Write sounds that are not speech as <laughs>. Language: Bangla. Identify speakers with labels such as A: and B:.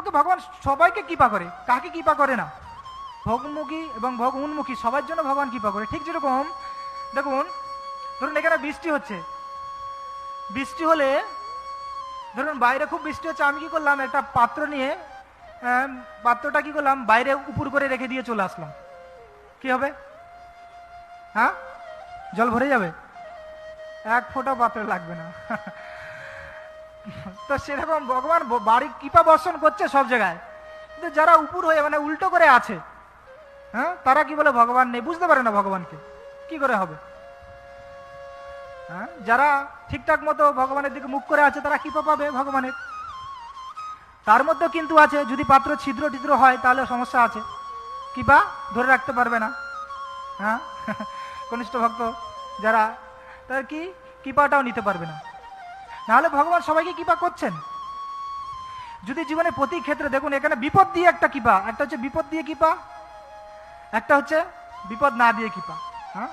A: প্রকৃতপক্ষে ভগবান সবাইকে কৃপা করে। কাকে কৃপা করে না? ভগমুখী এবং ভগ উন্মুখী সবার জন্য ভগবান কৃপা করে। ঠিক যেরকম, দেখুন, ধরুন এখানে বৃষ্টি হচ্ছে। বৃষ্টি হলে, ধরুন বাইরে খুব বৃষ্টি হচ্ছে, আমি কি করলাম, একটা পাত্র নিয়ে পাত্রটা কি করলাম, বাইরে উপর করে রেখে দিয়ে চলে আসলাম। কি হবে? হ্যাঁ? জল ভরে যাবে? এক ফোঁটা পাত্র লাগবে না। <laughs> তো সেরকম ভগবান বাড়ি কৃপা বর্ষণ করছে সব জায়গায়। কিন্তু যারা উপর হয়ে মানে উল্টো করে আছে হ্যাঁ তারা কি বলে ভগবান নেই? বুঝতে পারে না ভগবানকে। কি করে হবে? হ্যাঁ যারা ঠিকঠাক মতো ভগবানের দিকে মুখ করে আছে, তারা কৃপা পাবে ভগবানের। তার মধ্যেও কিন্তু আছে, যদি পাত্র ছিদ্র টিদ্র হয়, তাহলে সমস্যা আছে। কৃপা ধরে রাখতে পারবে না। হ্যাঁ <laughs> কনিষ্ঠ ভক্ত যারা, তার কি? কৃপাটাও নিতে পারবে না। নাহলে ভগবান সবাইকে কৃপা করছেন। যদি জীবনে প্রতি ক্ষেত্রে দেখুন, এখানে বিপদ দিয়ে একটা কিপা, একটা হচ্ছে বিপদ দিয়ে কৃপা, একটা হচ্ছে বিপদ না দিয়ে কৃপা হ্যাঁ?